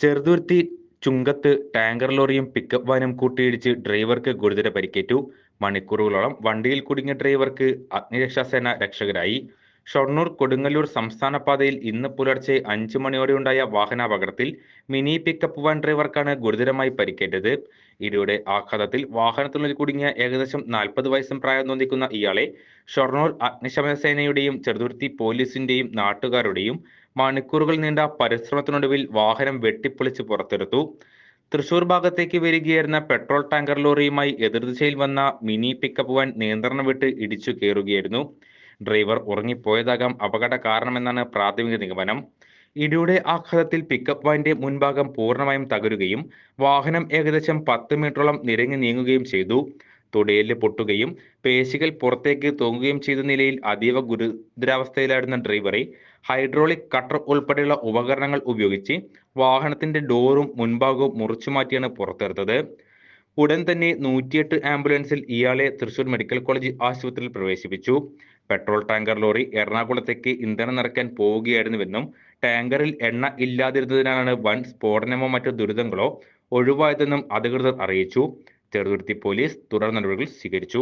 ചെറുതുരുത്തി ചുങ്കത്ത് ടാങ്കർ ലോറിയും പിക്കപ്പ് വാനും കൂട്ടിയിടിച്ച് ഡ്രൈവർക്ക് ഗുരുതര പരിക്കേറ്റു. മണിക്കൂറുകളോളം വണ്ടിയിൽ കുടുങ്ങിയ ഡ്രൈവർക്ക് അഗ്നിരക്ഷാസേന രക്ഷകരായി. ഷൊർണൂർ കൊടുങ്ങല്ലൂർ സംസ്ഥാന പാതയിൽ ഇന്ന് പുലർച്ചെ അഞ്ചു മണിയോടെയുണ്ടായ വാഹനാപകടത്തിൽ മിനി പിക്കപ്പ് വാൻ ഡ്രൈവർക്കാണ് ഗുരുതരമായി പരിക്കേറ്റത്. ഇരയുടെ ആഘാതത്തിൽ വാഹനത്തിനുള്ളിൽ കുടുങ്ങിയ ഏകദേശം നാൽപ്പത് വയസ്സും പ്രായം തോന്നിക്കുന്ന ഇയാളെ ഷൊർണൂർ അഗ്നിശമന സേനയുടെയും ചെറുതുരുത്തി പോലീസിന്റെയും നാട്ടുകാരുടെയും മണിക്കൂറുകൾ നീണ്ട പരിശ്രമത്തിനൊടുവിൽ വാഹനം വെട്ടിപ്പൊളിച്ച് പുറത്തെടുത്തു. തൃശൂർ ഭാഗത്തേക്ക് വരികയായിരുന്ന പെട്രോൾ ടാങ്കർ ലോറിയുമായി എതിർദിശയിൽ വന്ന മിനി പിക്കപ്പ് വാൻ നിയന്ത്രണം വിട്ട് ഇടിച്ചു കയറുകയായിരുന്നു. ഡ്രൈവർ ഉറങ്ങിപ്പോയതാകാം അപകട കാരണമെന്നാണ് പ്രാഥമിക നിഗമനം. ഇടിയുടെ ആഘാതത്തിൽ പിക്കപ്പ് വാന്റെ മുൻഭാഗം പൂർണമായും തകരുകയും വാഹനം ഏകദേശം പത്ത് മീറ്ററോളം നിരങ്ങി നീങ്ങുകയും ചെയ്തു. തുടയെല്ല് പൊട്ടുകയും പേശികൾ പുറത്തേക്ക് തൂങ്ങുകയും ചെയ്ത നിലയിൽ അതീവ ഗുരുതരാവസ്ഥയിലായിരുന്ന ഡ്രൈവറെ ഹൈഡ്രോളിക് കട്ടർ ഉൾപ്പെടെയുള്ള ഉപകരണങ്ങൾ ഉപയോഗിച്ച് വാഹനത്തിന്റെ ഡോറും മുൻഭാഗവും മുറിച്ചു മാറ്റിയാണ് പുറത്തെടുത്തത്. ഉടൻ തന്നെ നൂറ്റിയെട്ട് ആംബുലൻസിൽ ഇയാളെ തൃശൂർ മെഡിക്കൽ കോളേജ് ആശുപത്രിയിൽ പ്രവേശിപ്പിച്ചു. പെട്രോൾ ടാങ്കർ ലോറി എറണാകുളത്തേക്ക് ഇന്ധനം നിറയ്ക്കാൻ പോവുകയായിരുന്നുവെന്നും ടാങ്കറിൽ എണ്ണ ഇല്ലാതിരുന്നതിനാലാണ് വൻ സ്ഫോടനമോ മറ്റു ദുരിതങ്ങളോ ഒഴിവായതെന്നും അധികൃതർ അറിയിച്ചു. ചെറുതുരുത്തി പോലീസ് തുടർ നടപടികൾ സ്വീകരിച്ചു.